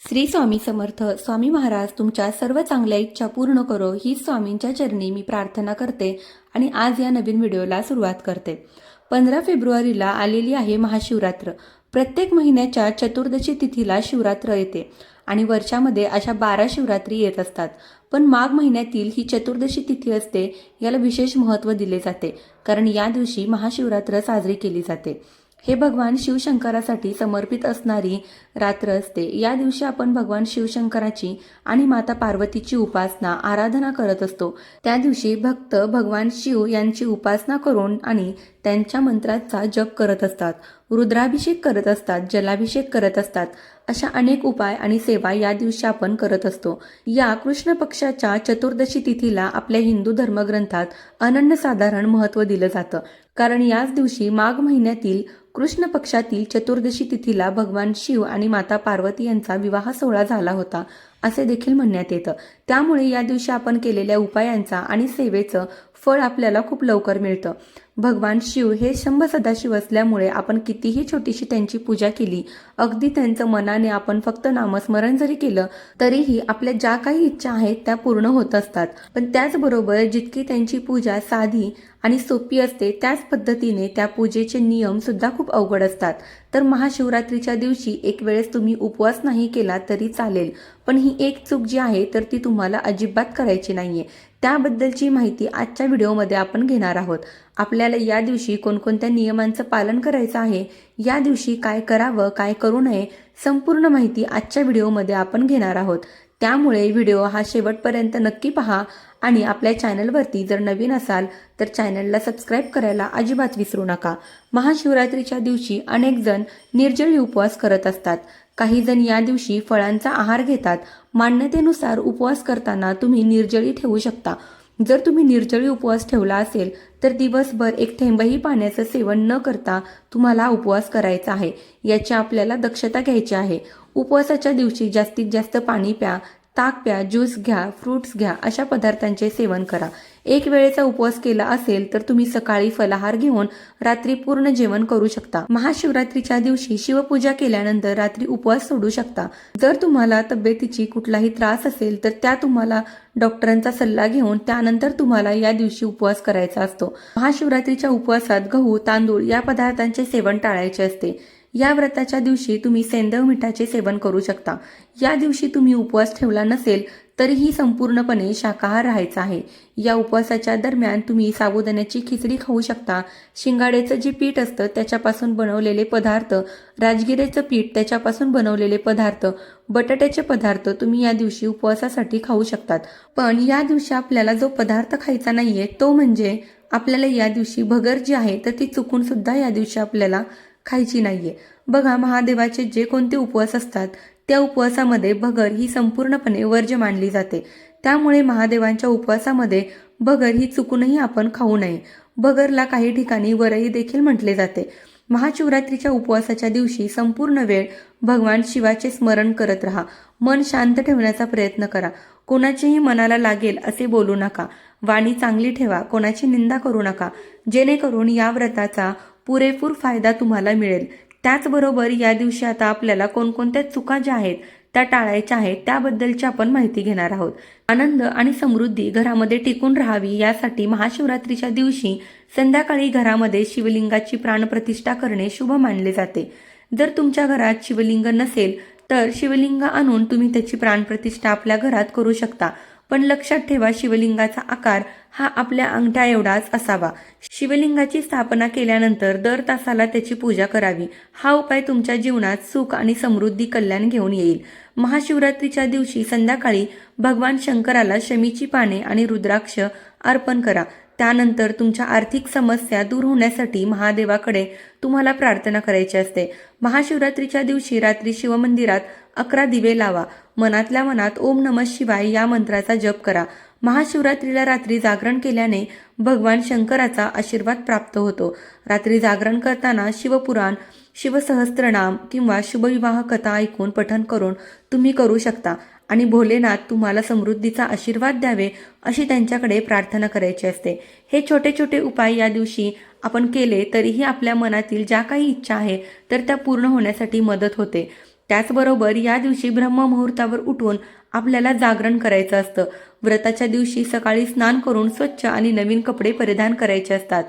श्री स्वामी समर्थ स्वामी महाराज तुमच्या सर्व चांगल्या इच्छा पूर्ण करो ही स्वामींच्या चरणी मी प्रार्थना करते आणि आज या नवीन व्हिडिओला सुरुवात करते. पंधरा फेब्रुवारीला आलेली आहे महाशिवरात्र. प्रत्येक महिन्याच्या चतुर्दशी तिथीला शिवरात्र येते आणि वर्षामध्ये अशा बारा शिवरात्री येत असतात. पण माघ महिन्यातील ही चतुर्दशी तिथी असते याला विशेष महत्त्व दिले जाते कारण या दिवशी महाशिवरात्र साजरी केली जाते. हे भगवान शिवशंकरासाठी समर्पित असणारी रात्र असते. या दिवशी आपण भगवान शिवशंकराची आणि माता पार्वतीची उपासना आराधना करत असतो. त्या दिवशी भक्त भगवान शिव यांची उपासना करून आणि त्यांच्या मंत्राचा जप करत असतात. रुद्राभिषेक करत असतात जलाभिषेक करत असतात. अशा अनेक उपाय आणि सेवा या दिवशी आपण करत असतो. या कृष्ण पक्षाच्या चतुर्दशी तिथीला आपल्या हिंदू धर्मग्रंथात अनन्यसाधारण महत्त्व दिलं जातं. कारण याच दिवशी माघ महिन्यातील कृष्ण पक्षातील चतुर्दशी तिथीला भगवान शिव आणि माता पार्वती यांचा विवाह सोहळा झाला होता. असे देखील म्हणण्यात येतं. त्यामुळे या दिवशी आपण केलेल्या उपायांचा आणि सेवेचं फळ आपल्याला खूप लवकर मिळतं. भगवान शिव हे शंभ सदाशिव असल्यामुळे आपण कितीही छोटीशी त्यांची पूजा केली अगदी त्यांचं मनाने आपण फक्त नामस्मरण जरी केलं तरीही आपल्या ज्या काही इच्छा आहेत त्या पूर्ण होत असतात. पण त्याचबरोबर जितकी त्यांची पूजा साधी आणि सोपी असते त्याच पद्धतीने त्या पूजेचे नियम सुद्धा खूप अवघड असतात. तर महाशिवरात्रीच्या दिवशी एक वेळेस तुम्ही उपवास नाही केला तरी चालेल. पण ही एक चूक जी आहे तर ती तुम्हाला अजिबात करायची नाहीये. त्याबद्दलची माहिती आजच्या व्हिडिओमध्ये आपण घेणार आहोत. आपल्याला या दिवशी कोणकोणत्या नियमांचं पालन करायचं आहे या दिवशी काय करावं काय करू नये संपूर्ण माहिती आजच्या व्हिडिओमध्ये आपण घेणार आहोत. त्यामुळे व्हिडिओ हा शेवटपर्यंत नक्की पहा. आणि आपल्या चॅनलवरती जर नवीन असाल तर चॅनलला सबस्क्राईब करायला अजिबात विसरू नका. महाशिवरात्रीच्या दिवशी अनेक जण निर्जळी उपवास करत असतात. काही जण या दिवशी फळांचा आहार घेतात. मान्यतेनुसार उपवास करताना तुम्ही निर्जळी ठेवू शकता. जर तुम्ही निर्जळी उपवास ठेवला असेल तर दिवसभर एक थेंबही पाण्याचं सेवन न करता तुम्हाला उपवास करायचा आहे. याची आपल्याला दक्षता घ्यायची आहे. उपवासाच्या दिवशी जास्तीत जास्त पाणी प्या. ताक प्या ज्यूस घ्या फ्रूट्स घ्या अशा पदार्थांचे सेवन करा. एक वेळेचा उपवास केला असेल तर तुम्ही सकाळी फलाहार घेऊन रात्री पूर्ण जेवण करू शकता. महाशिवरात्रीच्या दिवशी शिवपूजा केल्यानंतर रात्री उपवास सोडू शकता. जर तुम्हाला तब्येतीची कुठलाही त्रास असेल तर त्या तुम्हाला डॉक्टरांचा सल्ला घेऊन त्यानंतर तुम्हाला या दिवशी उपवास करायचा असतो. महाशिवरात्रीच्या उपवासात गहू तांदूळ या पदार्थांचे सेवन टाळायचे असते. या व्रताच्या दिवशी तुम्ही सेंदव मिठाचे सेवन करू शकता. या दिवशी तुम्ही उपवास ठेवला नसेल तरीही संपूर्णपणे शाकाहार राहायचा आहे. या उपवासाच्या दरम्यान तुम्ही साबुदाण्याची खिचडी खाऊ शकता. शिंगाड्याचं जे पीठ असतं त्याच्यापासून बनवलेले पदार्थ राजगिऱ्याचं पीठ त्याच्यापासून बनवलेले पदार्थ बटाट्याचे पदार्थ तुम्ही या दिवशी उपवासासाठी खाऊ शकतात. पण या दिवशी आपल्याला जो पदार्थ खायचा नाहीये तो म्हणजे आपल्याला या दिवशी भगर जी आहे तर ती चुकून सुद्धा या दिवशी आपल्याला खायची नाहीये. बघा महादेवाचे जे कोणते उपवास असतात त्या उपवासामध्ये भगर ही संपूर्णपणे वर्ज्य मानली जाते. त्यामुळे महादेवांच्या उपवासामध्ये भगर ही चुकूनही आपण खाऊ नये. भगरला काही ठिकाणी वरही देखील म्हटले जाते. महाशिवरात्रीच्या उपवासाच्या दिवशी संपूर्ण वेळ भगवान शिवाचे स्मरण करत राहा. मन शांत ठेवण्याचा प्रयत्न करा. कोणाचेही मनाला लागेल असे बोलू नका. वाणी चांगली ठेवा. कोणाची निंदा करू नका. जेणेकरून या व्रताचा पुरेपूर फायदा तुम्हाला मिळेल. त्याचबरोबर या दिवशी आता आपल्याला कोणकोणत्या चुका ज्या आहेत त्या टाळायच्या आहेत त्याबद्दलची आपण माहिती घेणार आहोत. आनंद आणि समृद्धी घरामध्ये टिकून राहावी यासाठी महाशिवरात्रीच्या दिवशी संध्याकाळी घरामध्ये शिवलिंगाची प्राणप्रतिष्ठा करणे शुभ मानले जाते. जर तुमच्या घरात शिवलिंग नसेल तर शिवलिंग आणून तुम्ही त्याची प्राणप्रतिष्ठा आपल्या घरात करू शकता. पण लक्षात ठेवा शिवलिंगाचा आकार हा आपल्या अंगठ्या एवढाच असावा. शिवलिंगाची स्थापना केल्यानंतर दर तासाला त्याची पूजा करावी. हा उपाय तुमच्या जीवनात सुख आणि समृद्धी कल्याण घेऊन येईल. महाशिवरात्रीच्या दिवशी संध्याकाळी भगवान शंकराला शमीची पाने आणि रुद्राक्ष अर्पण करा. त्यानंतर तुमच्या आर्थिक समस्या दूर होण्यासाठी महादेवाकडे तुम्हाला प्रार्थना करायची असते. महाशिवरात्रीच्या दिवशी रात्री शिवमंदिरात अकरा दिवे लावा. मनातल्या मनात ओम नम शिवाय या मंत्राचा जप करा. महाशिवरात्रीला रात्री जागरण केल्याने भगवान शंकराचा आशीर्वाद प्राप्त होतो. रात्री जागरण करताना शिवपुराण शिवसहस्त्रनाम किंवा शुभविवाह कथा ऐकून पठन करून तुम्ही करू शकता. आणि भोलेनाथ तुम्हाला समृद्धीचा आशीर्वाद द्यावे अशी त्यांच्याकडे प्रार्थना करायची असते. हे छोटे छोटे उपाय या दिवशी आपण केले तरीही आपल्या मनातील ज्या काही इच्छा आहे तर त्या पूर्ण होण्यासाठी मदत होते. त्याचबरोबर या दिवशी ब्रह्ममुहूर्तावर उठून आपल्याला जागरण करायचं असतं. व्रताच्या दिवशी सकाळी स्नान करून स्वच्छ आणि नवीन कपडे परिधान करायचे असतात.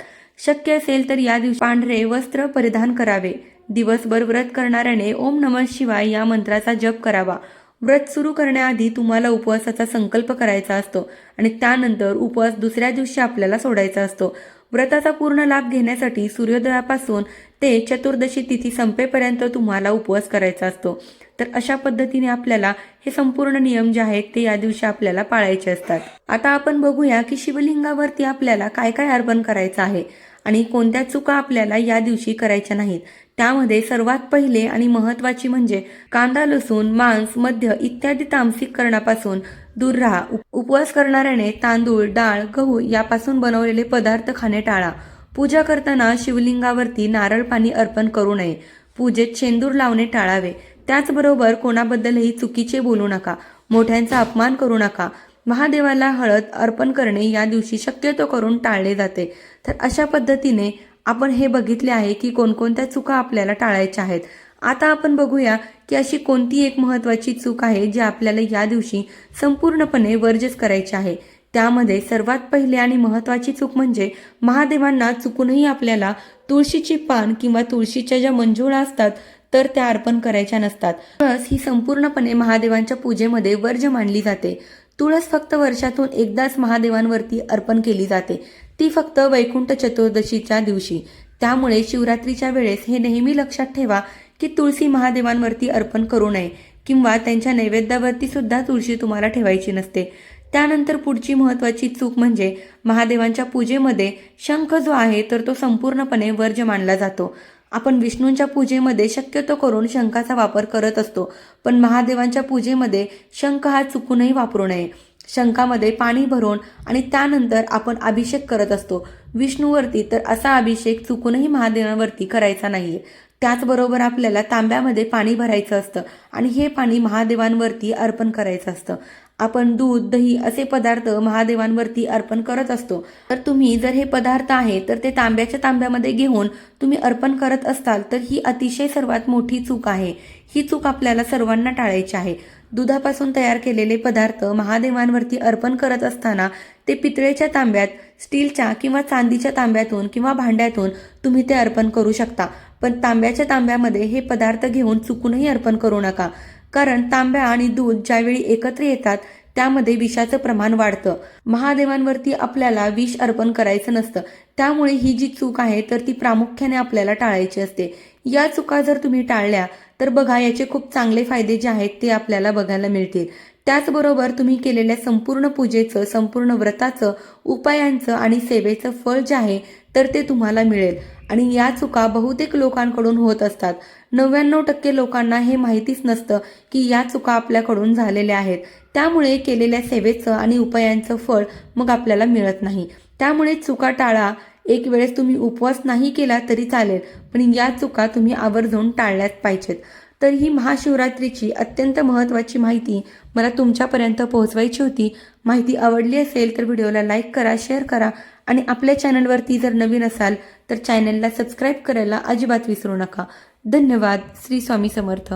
शक्य असेल तर या दिवशी पांढरे वस्त्र परिधान करावे. दिवसभर व्रत करणाऱ्याने ओम नमः शिवाय या मंत्राचा जप करावा. व्रत सुरू करण्याआधी तुम्हाला उपवासाचा संकल्प करायचा असतो आणि त्यानंतर उपवास दुसऱ्या दिवशी आपल्याला सोडायचा असतो. व्रताचा पूर्ण लाभ घेण्यासाठी सूर्योदयापासून ते चतुर्दशी तिथी संपेपर्यंत तुम्हाला उपवास करायचा असतो. तर अशा पद्धतीने आपल्याला हे संपूर्ण नियम जे आहेत ते या दिवशी आपल्याला पाळायचे असतात. आता आपण बघूया की शिवलिंगावरती आपल्याला काय काय अर्पण करायचं आहे. आणि कोणत्या चुका आपल्याला या दिवशी करायच्या नाहीत. त्यामध्ये सर्वात पहिले आणि महत्वाची म्हणजे कांदा लसूण मांस मध्य इत्यादी तामसिक करण्यापासून दूर राहा. उप- उपवास करणाऱ्याने तांदूळ डाळ गहू यापासून बनवलेले पदार्थ खाणे टाळा. पूजा करताना शिवलिंगावरती नारळ पाणी अर्पण करू नये. पूजेत शेंदूर लावणे टाळावे. त्याचबरोबर कोणाबद्दलही चुकीचे बोलू नका. मोठ्यांचा अपमान करू नका. महादेवाला हळद अर्पण करणे या दिवशी शक्यतो करून टाळले जाते. तर अशा पद्धतीने आपण हे बघितले आहे की कोणकोणत्या चुका आपल्याला टाळायच्या आहेत. आता आपण बघूया की अशी कोणती एक महत्त्वाची चूक आहे जी आपल्याला या दिवशी संपूर्णपणे वर्जच करायची आहे. त्यामध्ये सर्वात पहिले आणि महत्त्वाची चूक म्हणजे महादेवांना चुकूनही आपल्याला तुळशीची पान किंवा तुळशीच्या ज्या मंजुळा असतात तर त्या अर्पण करायच्या नसतात. बस ही संपूर्णपणे महादेवांच्या पूजेमध्ये वर्ज मानली जाते. तुळस फक्त वर्षातून एकदाच महादेवांवरती अर्पण केली जाते. ती फक्त वैकुंठ चतुर्दशीच्या दिवशी. त्यामुळे शिवरात्रीच्या वेळेस हे नेहमी लक्षात ठेवा की तुळशी महादेवांवरती अर्पण करू नये किंवा त्यांच्या नैवेद्यावरती सुद्धा तुळशी तुम्हाला ठेवायची नसते. त्यानंतर पुढची महत्वाची चूक म्हणजे महादेवांच्या पूजेमध्ये शंख जो आहे तर तो संपूर्णपणे वर्ज मानला जातो. आपण विष्णूंच्या पूजेमध्ये शक्यतो करून शंखाचा वापर करत असतो पण महादेवांच्या पूजेमध्ये शंख हा चुकूनही वापरू नये. शंखामध्ये पाणी भरून आणि त्यानंतर आपण अभिषेक करत असतो. विष्णूवरती तर असा अभिषेक चुकूनही महादेवांवरती करायचा नाहीये. त्याचबरोबर आपल्याला तांब्यामध्ये पाणी भरायचं असतं आणि हे पाणी महादेवांवरती अर्पण करायचं असतं. आपण दूध दही असे पदार्थ महादेवांवरती अर्पण करत असतो. तर तुम्ही जर हे पदार्थ आहे तर ते तांब्याच्या तांब्यामध्ये घेऊन तुम्ही अर्पण करत असताल तर ही अतिशय सर्वात मोठी चूक आहे. ही चूक आपल्याला सर्वांना टाळायची आहे. दुधापासून तयार केलेले पदार्थ महादेवांवरती अर्पण करत असताना ते पितळेच्या तांब्यात स्टीलच्या किंवा चांदीच्या तांब्यातून किंवा भांड्यातून तुम्ही ते अर्पण करू शकता. पण तांब्याच्या तांब्यामध्ये हे पदार्थ घेऊन चुकूनही अर्पण करू नका. कारण तांब्या आणि दूध ज्यावेळी एकत्र येतात त्यामध्ये विषाचं प्रमाण वाढतं. महादेवांवरती आपल्याला विष अर्पण करायचं नसतं. त्यामुळे ही जी चूक आहे तर ती प्रामुख्याने आपल्याला टाळायची असते. या चुका जर तुम्ही टाळल्या तर बघा याचे खूप चांगले फायदे जे आहेत ते आपल्याला बघायला मिळतील. त्याचबरोबर तुम्ही केलेल्या संपूर्ण पूजेचं संपूर्ण व्रताचं उपायांचं आणि सेवेचं फळ जे आहे तर ते तुम्हाला मिळेल. आणि या चुका बहुतेक लोकांकडून होत असतात. नव्याण्णव टक्के लोकांना हे माहितीच नसतं की या चुका आपल्याकडून झालेल्या आहेत. त्यामुळे केलेल्या सेवेचं आणि उपायांचं फळ मग आपल्याला मिळत नाही. त्यामुळे चुका टाळा. एक वेळेस तुम्ही उपवास नाही केला तरी चालेल पण या चुका तुम्ही आवर्जून टाळल्याच पाहिजेत. तर ही महाशिवरात्रीची अत्यंत महत्त्वाची माहिती मला तुमच्यापर्यंत पोहोचवायची होती. माहिती आवडली असेल तर व्हिडिओला लाईक करा शेअर करा आणि आपल्या चॅनलवरती जर नवीन असाल तर चॅनलला सबस्क्राईब करायला अजिबात विसरू नका. धन्यवाद. श्री स्वामी समर्थ.